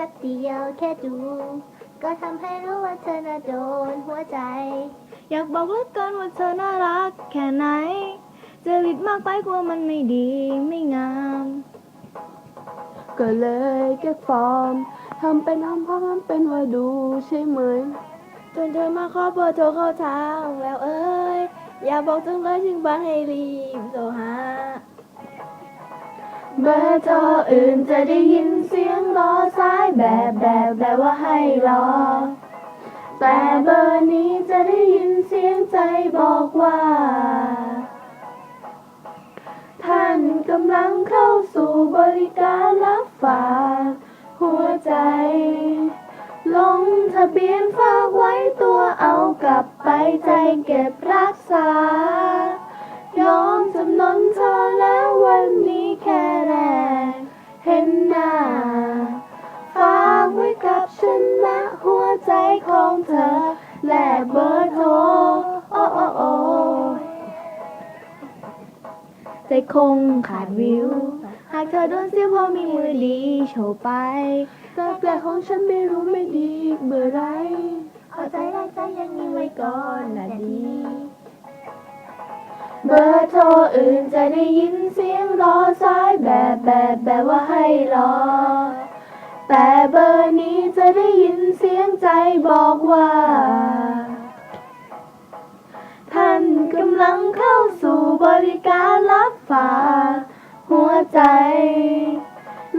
ป๊บเดียวแค่ดู ก็ทำให้รู้ว่าเธอน่ะโดนหัวใจ อยากบอกเหลือเกินว่าเธอน่ารักแค่ไหนจริตมากไปกลัวมันไม่ดีไม่งาม ก็เลยแก้ฟอร์มทำเป็นทำพร้อมทำเป็นว่าดูใช่ไหมจนเธอมาขอเบอร์โทรเข้าทางแล้วเอ้ย อย่าบอกจังเลยถึงบ้านให้รีบโทรหา เบอร์โทรอื่นจะได้ยินเสียงรอสายแบบแบบแบบว่าให้รอ แต่เบอร์นี้จะได้ยินเสียงใจบอกว่า ท่านกำลังเข้าสู่บริการรับฝากหัวใจ ลงทะเบียนฝากไว้ตัวเอากลับไปใจเก็บรักษา ของเธอ และเบอร์โทรโอ้โอ้โอ้ใจคงขาดวิว หากเธอโดนเสียเพราะมีมือดีโชว์ไปแต่แปลของฉันไม่รู้ไม่ดีเมื่อไร เอาใจแรกใจยังนี้ไว้ก่อนนะดี เบอร์โทรอื่นจะได้ยินเสียงรอสายแบบแบบแบบว่าให้รอ แต่เบอร์นี้จะได้ยินเสียงใจบอกว่า ท่านกำลังเข้าสู่บริการรับฝากหัวใจ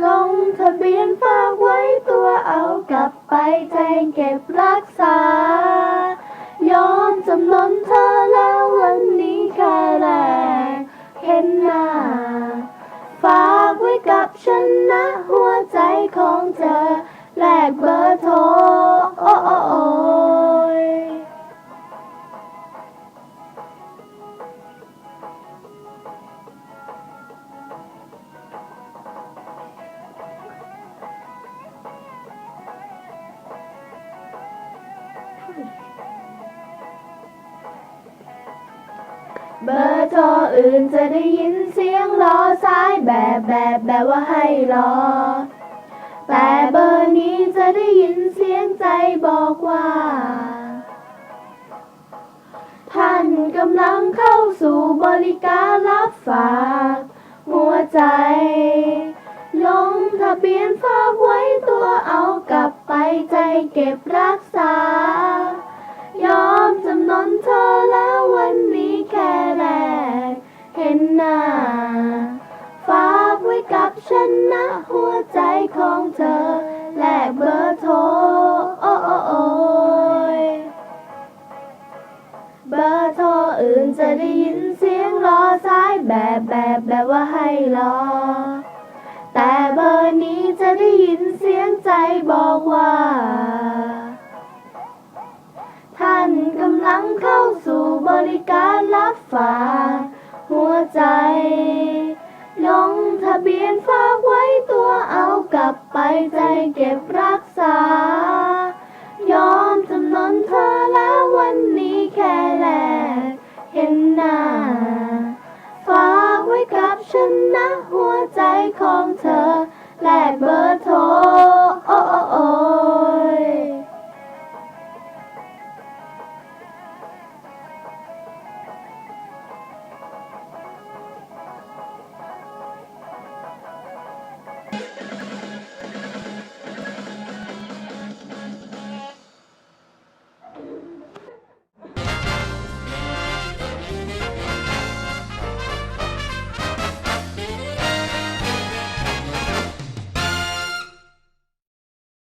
ลงทะเบียนฝากไว้ตัวเอากลับไปใจเก็บรักษา ยอมจำนนเธอแล้ววันนี้แค่แรกเห็นหน้า ฝากไว้กับฉันนะหัว เธอ แลกเบอร์โทรโอ้โอ้โอยเบอร์โทรอื่นจะได้ยินเสียงรอสายแบบแบบแบบว่าให้รอ แต่เบอร์นี้จะได้ยินเสียงใจบอกว่า ท่านกำลังเข้าสู่บริการรับฝาก หัวใจ ลงทะเบียนฝากไว้ตัวเอากลับไปใจเก็บรักษา ยอมจำนนเธอแล้ววันนี้แค่แรก เห็นหน้า ฝากไว้กับฉันนะหัว ของเธอ แลกเบอร์โทรโอ้โอ้โอยเบอร์โทรอื่นจะได้ยินเสียงรอสายแบบแบบแบบว่าให้รอ แต่เบอร์นี้จะได้ยินเสียงใจบอกว่า ท่านกำลังเข้าสู่บริการรับฝากหัวใจลง เบียนฝากไว้ตัวเอากลับไปใจเก็บรักษา ยอมจำนนเธอแล้ววันนี้แค่แลกเห็นหน้า ฝากไว้กับฉันนะหัวใจของเธอ